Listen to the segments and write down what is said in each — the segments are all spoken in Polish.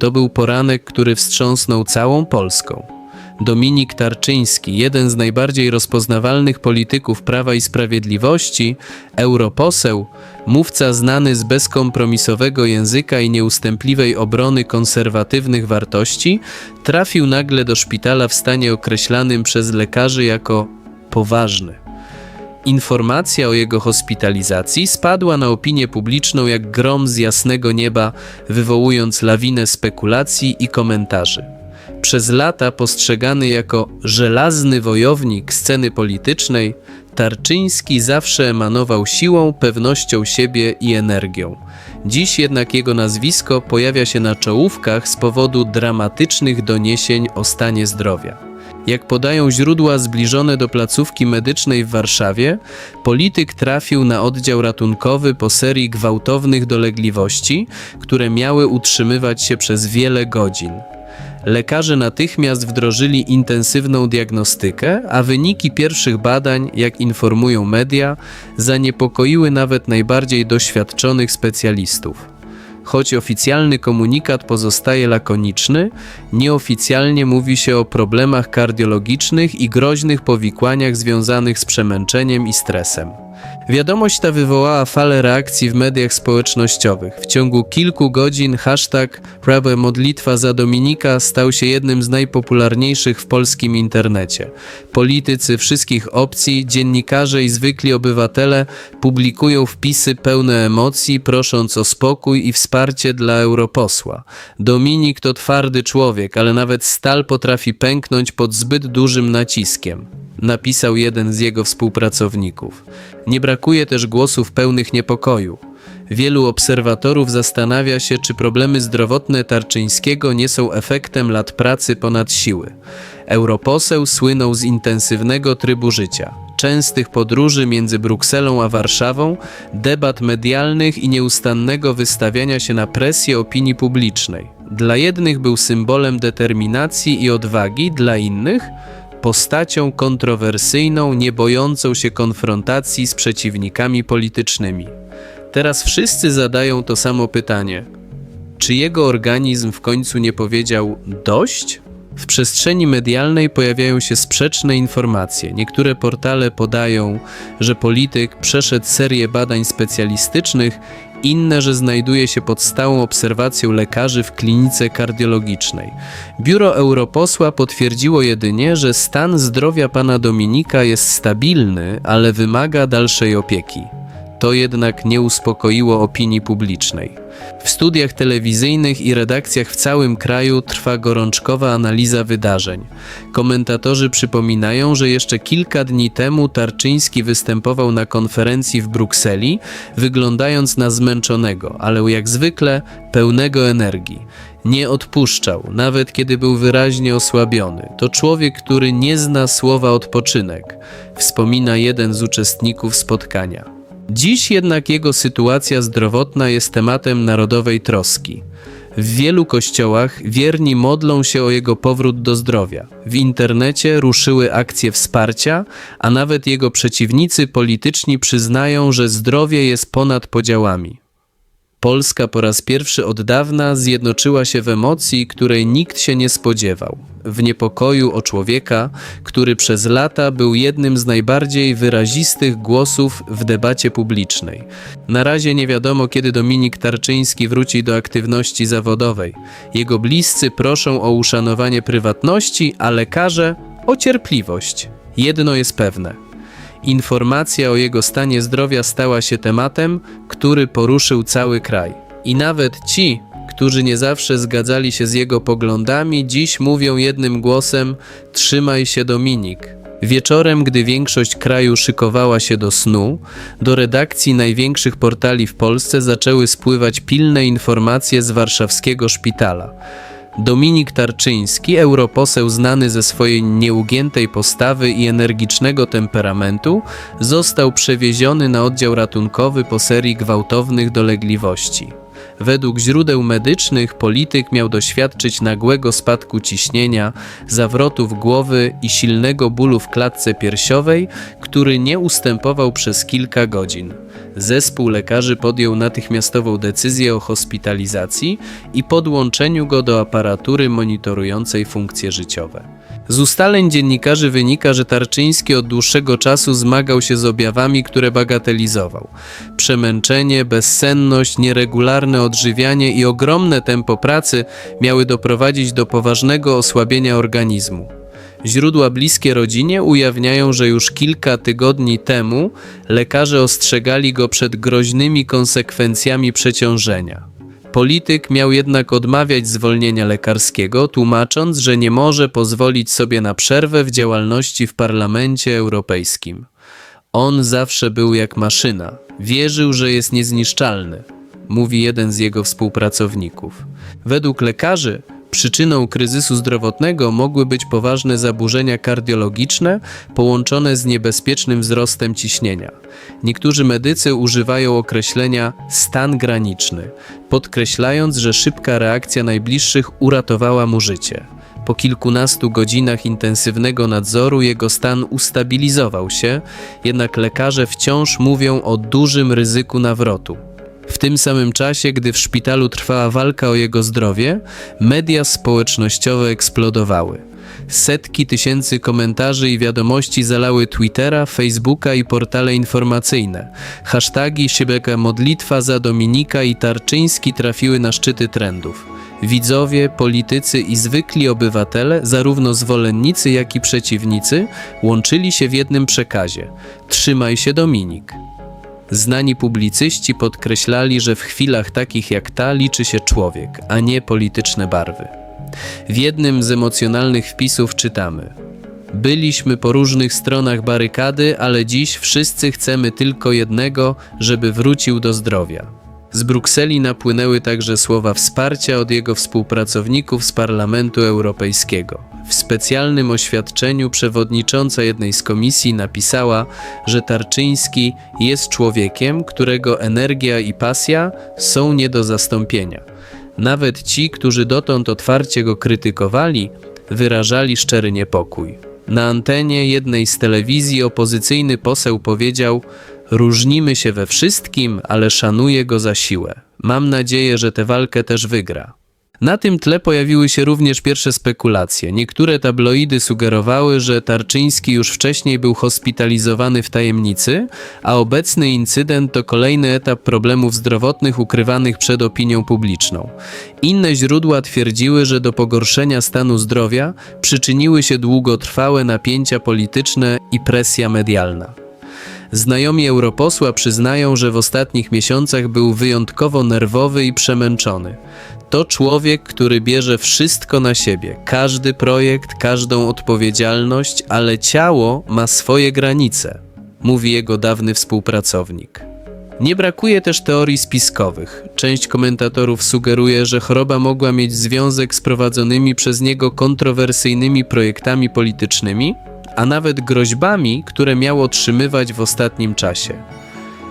To był poranek, który wstrząsnął całą Polską. Dominik Tarczyński, jeden z najbardziej rozpoznawalnych polityków Prawa i Sprawiedliwości, europoseł, mówca znany z bezkompromisowego języka i nieustępliwej obrony konserwatywnych wartości, trafił nagle do szpitala w stanie określanym przez lekarzy jako poważny. Informacja o jego hospitalizacji spadła na opinię publiczną jak grom z jasnego nieba, wywołując lawinę spekulacji i komentarzy. Przez lata postrzegany jako żelazny wojownik sceny politycznej, Tarczyński zawsze emanował siłą, pewnością siebie i energią. Dziś jednak jego nazwisko pojawia się na czołówkach z powodu dramatycznych doniesień o stanie zdrowia. Jak podają źródła zbliżone do placówki medycznej w Warszawie, polityk trafił na oddział ratunkowy po serii gwałtownych dolegliwości, które miały utrzymywać się przez wiele godzin. Lekarze natychmiast wdrożyli intensywną diagnostykę, a wyniki pierwszych badań, jak informują media, zaniepokoiły nawet najbardziej doświadczonych specjalistów. Choć oficjalny komunikat pozostaje lakoniczny, nieoficjalnie mówi się o problemach kardiologicznych i groźnych powikłaniach związanych z przemęczeniem i stresem. Wiadomość ta wywołała falę reakcji w mediach społecznościowych. W ciągu kilku godzin hashtag Prawe Modlitwa za Dominika stał się jednym z najpopularniejszych w polskim internecie. Politycy wszystkich opcji, dziennikarze i zwykli obywatele publikują wpisy pełne emocji, prosząc o spokój i wsparcie dla europosła. Dominik to twardy człowiek, ale nawet stal potrafi pęknąć pod zbyt dużym naciskiem napisał jeden z jego współpracowników. Nie brakuje też głosów pełnych niepokoju. Wielu obserwatorów zastanawia się, czy problemy zdrowotne Tarczyńskiego nie są efektem lat pracy ponad siły. Europoseł słynął z intensywnego trybu życia, częstych podróży między Brukselą a Warszawą, debat medialnych i nieustannego wystawiania się na presję opinii publicznej. Dla jednych był symbolem determinacji i odwagi, dla innych postacią kontrowersyjną, nie bojącą się konfrontacji z przeciwnikami politycznymi. Teraz wszyscy zadają to samo pytanie: czy jego organizm w końcu nie powiedział dość? W przestrzeni medialnej pojawiają się sprzeczne informacje. Niektóre portale podają, że polityk przeszedł serię badań specjalistycznych, inne, że znajduje się pod stałą obserwacją lekarzy w klinice kardiologicznej. Biuro europosła potwierdziło jedynie, że stan zdrowia pana Dominika jest stabilny, ale wymaga dalszej opieki. To jednak nie uspokoiło opinii publicznej. W studiach telewizyjnych i redakcjach w całym kraju trwa gorączkowa analiza wydarzeń. Komentatorzy przypominają, że jeszcze kilka dni temu Tarczyński występował na konferencji w Brukseli, wyglądając na zmęczonego, ale jak zwykle pełnego energii. Nie odpuszczał, nawet kiedy był wyraźnie osłabiony. To człowiek, który nie zna słowa odpoczynek, wspomina jeden z uczestników spotkania. Dziś jednak jego sytuacja zdrowotna jest tematem narodowej troski. W wielu kościołach wierni modlą się o jego powrót do zdrowia. W internecie ruszyły akcje wsparcia, a nawet jego przeciwnicy polityczni przyznają, że zdrowie jest ponad podziałami. Polska po raz pierwszy od dawna zjednoczyła się w emocji, której nikt się nie spodziewał. W niepokoju o człowieka, który przez lata był jednym z najbardziej wyrazistych głosów w debacie publicznej. Na razie nie wiadomo, kiedy Dominik Tarczyński wróci do aktywności zawodowej. Jego bliscy proszą o uszanowanie prywatności, a lekarze o cierpliwość. Jedno jest pewne. Informacja o jego stanie zdrowia stała się tematem, który poruszył cały kraj. I nawet ci, którzy nie zawsze zgadzali się z jego poglądami, dziś mówią jednym głosem: Trzymaj się, Dominik. Wieczorem, gdy większość kraju szykowała się do snu, do redakcji największych portali w Polsce zaczęły spływać pilne informacje z warszawskiego szpitala. Dominik Tarczyński, europoseł znany ze swojej nieugiętej postawy i energicznego temperamentu, został przewieziony na oddział ratunkowy po serii gwałtownych dolegliwości. Według źródeł medycznych polityk miał doświadczyć nagłego spadku ciśnienia, zawrotów głowy i silnego bólu w klatce piersiowej, który nie ustępował przez kilka godzin. Zespół lekarzy podjął natychmiastową decyzję o hospitalizacji i podłączeniu go do aparatury monitorującej funkcje życiowe. Z ustaleń dziennikarzy wynika, że Tarczyński od dłuższego czasu zmagał się z objawami, które bagatelizował. Przemęczenie, bezsenność, nieregularne odżywianie i ogromne tempo pracy miały doprowadzić do poważnego osłabienia organizmu. Źródła bliskie rodzinie ujawniają, że już kilka tygodni temu lekarze ostrzegali go przed groźnymi konsekwencjami przeciążenia. Polityk miał jednak odmawiać zwolnienia lekarskiego, tłumacząc, że nie może pozwolić sobie na przerwę w działalności w Parlamencie Europejskim. On zawsze był jak maszyna, wierzył, że jest niezniszczalny, mówi jeden z jego współpracowników. Według lekarzy przyczyną kryzysu zdrowotnego mogły być poważne zaburzenia kardiologiczne połączone z niebezpiecznym wzrostem ciśnienia. Niektórzy medycy używają określenia stan graniczny, podkreślając, że szybka reakcja najbliższych uratowała mu życie. Po kilkunastu godzinach intensywnego nadzoru jego stan ustabilizował się, jednak lekarze wciąż mówią o dużym ryzyku nawrotu. W tym samym czasie, gdy w szpitalu trwała walka o jego zdrowie, media społecznościowe eksplodowały. Setki tysięcy komentarzy i wiadomości zalały Twittera, Facebooka i portale informacyjne. Hasztagi Siebeka Modlitwa za Dominika i Tarczyński trafiły na szczyty trendów. Widzowie, politycy i zwykli obywatele, zarówno zwolennicy, jak i przeciwnicy, łączyli się w jednym przekazie: Trzymaj się, Dominik. Znani publicyści podkreślali, że w chwilach takich jak ta liczy się człowiek, a nie polityczne barwy. W jednym z emocjonalnych wpisów czytamy: Byliśmy po różnych stronach barykady, ale dziś wszyscy chcemy tylko jednego, żeby wrócił do zdrowia. Z Brukseli napłynęły także słowa wsparcia od jego współpracowników z Parlamentu Europejskiego. W specjalnym oświadczeniu przewodnicząca jednej z komisji napisała, że Tarczyński jest człowiekiem, którego energia i pasja są nie do zastąpienia. Nawet ci, którzy dotąd otwarcie go krytykowali, wyrażali szczery niepokój. Na antenie jednej z telewizji opozycyjny poseł powiedział: Różnimy się we wszystkim, ale szanuję go za siłę. Mam nadzieję, że tę walkę też wygra. Na tym tle pojawiły się również pierwsze spekulacje. Niektóre tabloidy sugerowały, że Tarczyński już wcześniej był hospitalizowany w tajemnicy, a obecny incydent to kolejny etap problemów zdrowotnych ukrywanych przed opinią publiczną. Inne źródła twierdziły, że do pogorszenia stanu zdrowia przyczyniły się długotrwałe napięcia polityczne i presja medialna. Znajomi europosła przyznają, że w ostatnich miesiącach był wyjątkowo nerwowy i przemęczony. To człowiek, który bierze wszystko na siebie, każdy projekt, każdą odpowiedzialność, ale ciało ma swoje granice, mówi jego dawny współpracownik. Nie brakuje też teorii spiskowych. Część komentatorów sugeruje, że choroba mogła mieć związek z prowadzonymi przez niego kontrowersyjnymi projektami politycznymi, a nawet groźbami, które miał otrzymywać w ostatnim czasie.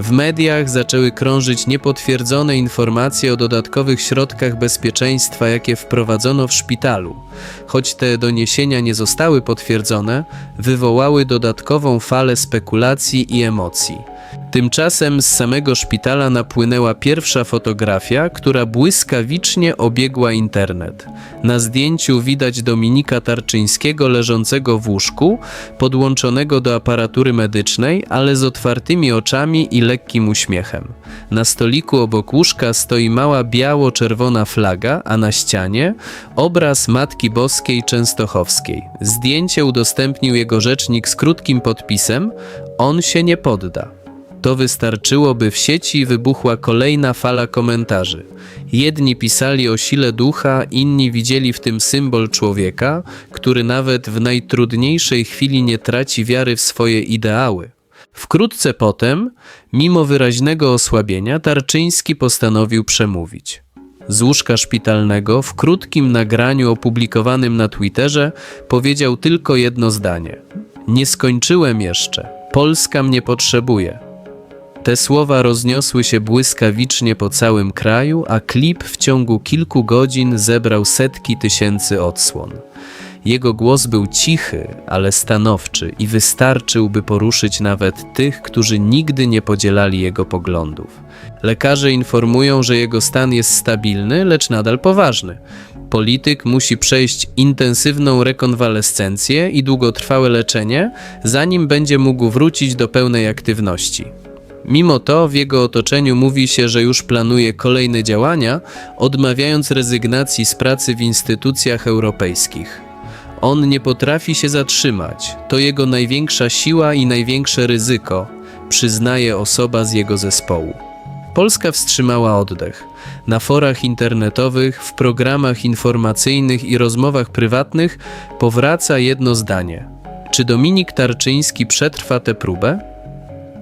W mediach zaczęły krążyć niepotwierdzone informacje o dodatkowych środkach bezpieczeństwa, jakie wprowadzono w szpitalu. Choć te doniesienia nie zostały potwierdzone, wywołały dodatkową falę spekulacji i emocji. Tymczasem z samego szpitala napłynęła pierwsza fotografia, która błyskawicznie obiegła internet. Na zdjęciu widać Dominika Tarczyńskiego leżącego w łóżku, podłączonego do aparatury medycznej, ale z otwartymi oczami i lekkim uśmiechem. Na stoliku obok łóżka stoi mała biało-czerwona flaga, a na ścianie obraz Matki Boskiej Częstochowskiej. Zdjęcie udostępnił jego rzecznik z krótkim podpisem: On się nie podda. To wystarczyło, by w sieci wybuchła kolejna fala komentarzy. Jedni pisali o sile ducha, inni widzieli w tym symbol człowieka, który nawet w najtrudniejszej chwili nie traci wiary w swoje ideały. Wkrótce potem, mimo wyraźnego osłabienia, Tarczyński postanowił przemówić. Z łóżka szpitalnego, w krótkim nagraniu opublikowanym na Twitterze, powiedział tylko jedno zdanie: Nie skończyłem jeszcze. Polska mnie potrzebuje. Te słowa rozniosły się błyskawicznie po całym kraju, a klip w ciągu kilku godzin zebrał setki tysięcy odsłon. Jego głos był cichy, ale stanowczy i wystarczył, by poruszyć nawet tych, którzy nigdy nie podzielali jego poglądów. Lekarze informują, że jego stan jest stabilny, lecz nadal poważny. Polityk musi przejść intensywną rekonwalescencję i długotrwałe leczenie, zanim będzie mógł wrócić do pełnej aktywności. Mimo to w jego otoczeniu mówi się, że już planuje kolejne działania, odmawiając rezygnacji z pracy w instytucjach europejskich. On nie potrafi się zatrzymać, to jego największa siła i największe ryzyko, przyznaje osoba z jego zespołu. Polska wstrzymała oddech. Na forach internetowych, w programach informacyjnych i rozmowach prywatnych powraca jedno zdanie: Czy Dominik Tarczyński przetrwa tę próbę?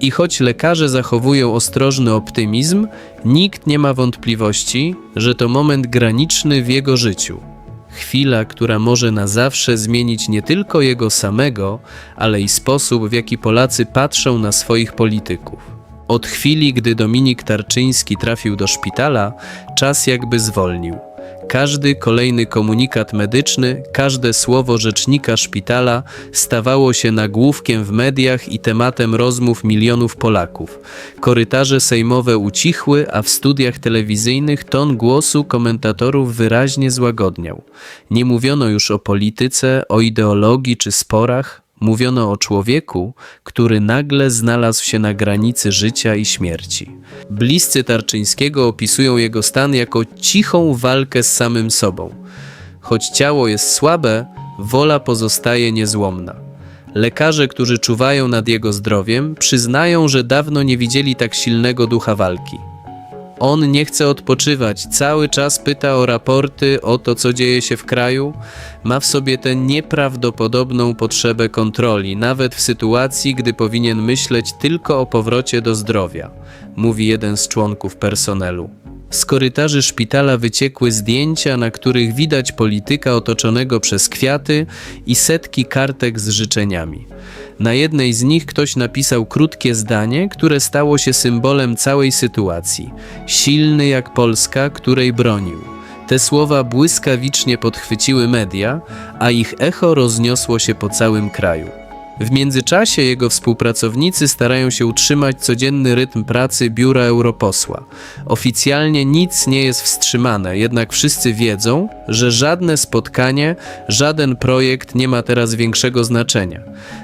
I choć lekarze zachowują ostrożny optymizm, nikt nie ma wątpliwości, że to moment graniczny w jego życiu. Chwila, która może na zawsze zmienić nie tylko jego samego, ale i sposób, w jaki Polacy patrzą na swoich polityków. Od chwili, gdy Dominik Tarczyński trafił do szpitala, czas jakby zwolnił. Każdy kolejny komunikat medyczny, każde słowo rzecznika szpitala stawało się nagłówkiem w mediach i tematem rozmów milionów Polaków. Korytarze sejmowe ucichły, a w studiach telewizyjnych ton głosu komentatorów wyraźnie złagodniał. Nie mówiono już o polityce, o ideologii czy sporach, Mówiono o człowieku, który nagle znalazł się na granicy życia i śmierci. Bliscy Tarczyńskiego opisują jego stan jako cichą walkę z samym sobą. Choć ciało jest słabe, wola pozostaje niezłomna. Lekarze, którzy czuwają nad jego zdrowiem, przyznają, że dawno nie widzieli tak silnego ducha walki. On nie chce odpoczywać, cały czas pyta o raporty, o to, co dzieje się w kraju. Ma w sobie tę nieprawdopodobną potrzebę kontroli, nawet w sytuacji, gdy powinien myśleć tylko o powrocie do zdrowia, mówi jeden z członków personelu. Z korytarzy szpitala wyciekły zdjęcia, na których widać polityka otoczonego przez kwiaty i setki kartek z życzeniami. Na jednej z nich ktoś napisał krótkie zdanie, które stało się symbolem całej sytuacji. Silny jak Polska, której bronił. Te słowa błyskawicznie podchwyciły media, a ich echo rozniosło się po całym kraju. W międzyczasie jego współpracownicy starają się utrzymać codzienny rytm pracy biura europosła. Oficjalnie nic nie jest wstrzymane, jednak wszyscy wiedzą, że żadne spotkanie, żaden projekt nie ma teraz większego znaczenia.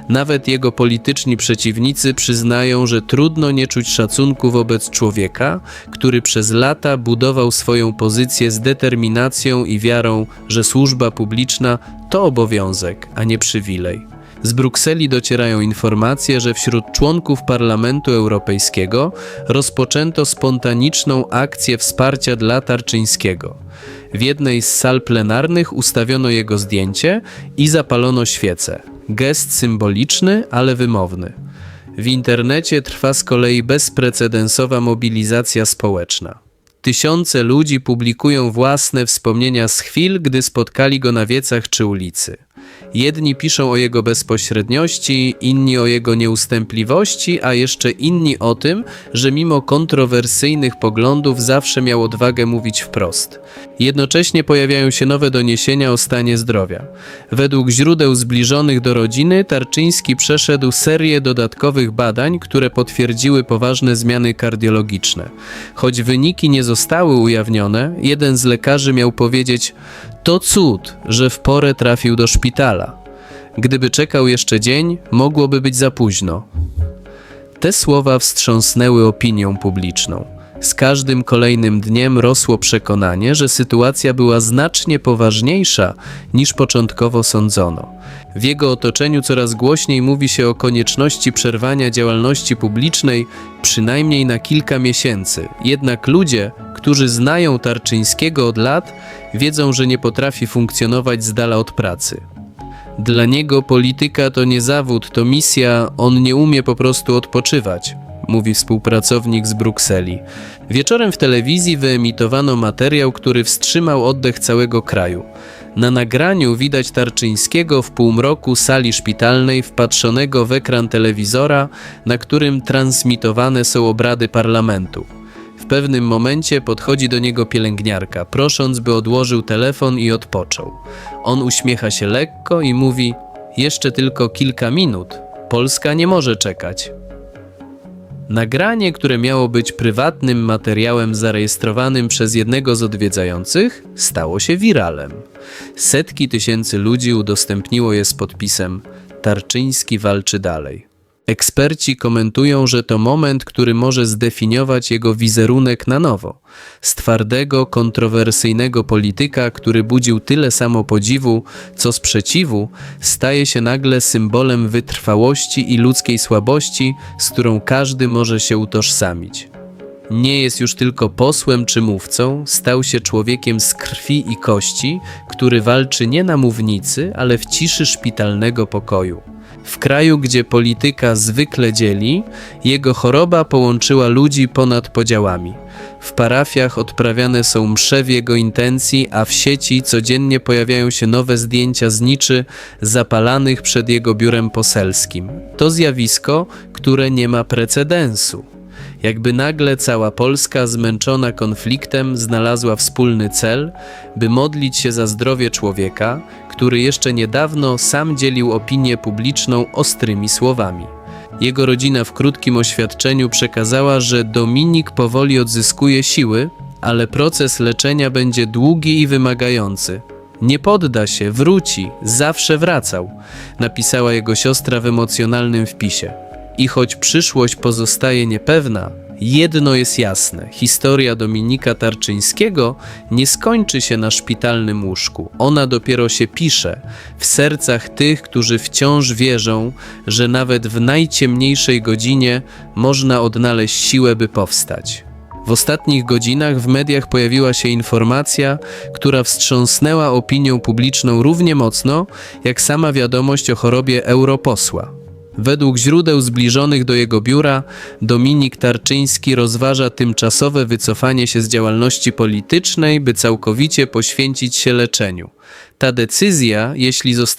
Nawet jego polityczni przeciwnicy przyznają, że trudno nie czuć szacunku wobec człowieka, który przez lata budował swoją pozycję z determinacją i wiarą, że służba publiczna to obowiązek, a nie przywilej. Z Brukseli docierają informacje, że wśród członków Parlamentu Europejskiego rozpoczęto spontaniczną akcję wsparcia dla Tarczyńskiego. W jednej z sal plenarnych ustawiono jego zdjęcie i zapalono świece. Gest symboliczny, ale wymowny. W internecie trwa z kolei bezprecedensowa mobilizacja społeczna. Tysiące ludzi publikują własne wspomnienia z chwil, gdy spotkali go na wiecach czy ulicy. Jedni piszą o jego bezpośredniości, inni o jego nieustępliwości, a jeszcze inni o tym, że mimo kontrowersyjnych poglądów zawsze miał odwagę mówić wprost. Jednocześnie pojawiają się nowe doniesienia o stanie zdrowia. Według źródeł zbliżonych do rodziny, Tarczyński przeszedł serię dodatkowych badań, które potwierdziły poważne zmiany kardiologiczne. Choć wyniki nie zostały ujawnione, jeden z lekarzy miał powiedzieć: To cud, że w porę trafił do szpitala. Gdyby czekał jeszcze dzień, mogłoby być za późno. Te słowa wstrząsnęły opinią publiczną. Z każdym kolejnym dniem rosło przekonanie, że sytuacja była znacznie poważniejsza niż początkowo sądzono. W jego otoczeniu coraz głośniej mówi się o konieczności przerwania działalności publicznej przynajmniej na kilka miesięcy. Jednak ludzie, którzy znają Tarczyńskiego od lat, wiedzą, że nie potrafi funkcjonować z dala od pracy. Dla niego polityka to nie zawód, to misja, on nie umie po prostu odpoczywać, mówi współpracownik z Brukseli. Wieczorem w telewizji wyemitowano materiał, który wstrzymał oddech całego kraju. Na nagraniu widać Tarczyńskiego w półmroku sali szpitalnej wpatrzonego w ekran telewizora, na którym transmitowane są obrady parlamentu. W pewnym momencie podchodzi do niego pielęgniarka, prosząc, by odłożył telefon i odpoczął. On uśmiecha się lekko i mówi: Jeszcze tylko kilka minut. Polska nie może czekać. Nagranie, które miało być prywatnym materiałem zarejestrowanym przez jednego z odwiedzających, stało się wiralem. Setki tysięcy ludzi udostępniło je z podpisem Tarczyński walczy dalej. Eksperci komentują, że to moment, który może zdefiniować jego wizerunek na nowo. Z twardego, kontrowersyjnego polityka, który budził tyle samo podziwu, co sprzeciwu, staje się nagle symbolem wytrwałości i ludzkiej słabości, z którą każdy może się utożsamić. Nie jest już tylko posłem czy mówcą, stał się człowiekiem z krwi i kości, który walczy nie na mównicy, ale w ciszy szpitalnego pokoju. W kraju, gdzie polityka zwykle dzieli, jego choroba połączyła ludzi ponad podziałami. W parafiach odprawiane są msze w jego intencji, a w sieci codziennie pojawiają się nowe zdjęcia zniczy zapalanych przed jego biurem poselskim. To zjawisko, które nie ma precedensu. Jakby nagle cała Polska, zmęczona konfliktem, znalazła wspólny cel, by modlić się za zdrowie człowieka, który jeszcze niedawno sam dzielił opinię publiczną ostrymi słowami. Jego rodzina w krótkim oświadczeniu przekazała, że Dominik powoli odzyskuje siły, ale proces leczenia będzie długi i wymagający. Nie podda się, wróci, zawsze wracał, napisała jego siostra w emocjonalnym wpisie. I choć przyszłość pozostaje niepewna, jedno jest jasne: historia Dominika Tarczyńskiego nie skończy się na szpitalnym łóżku. Ona dopiero się pisze w sercach tych, którzy wciąż wierzą, że nawet w najciemniejszej godzinie można odnaleźć siłę, by powstać. W ostatnich godzinach w mediach pojawiła się informacja, która wstrząsnęła opinią publiczną równie mocno, jak sama wiadomość o chorobie europosła. Według źródeł zbliżonych do jego biura, Dominik Tarczyński rozważa tymczasowe wycofanie się z działalności politycznej, by całkowicie poświęcić się leczeniu. Ta decyzja, jeśli zostanie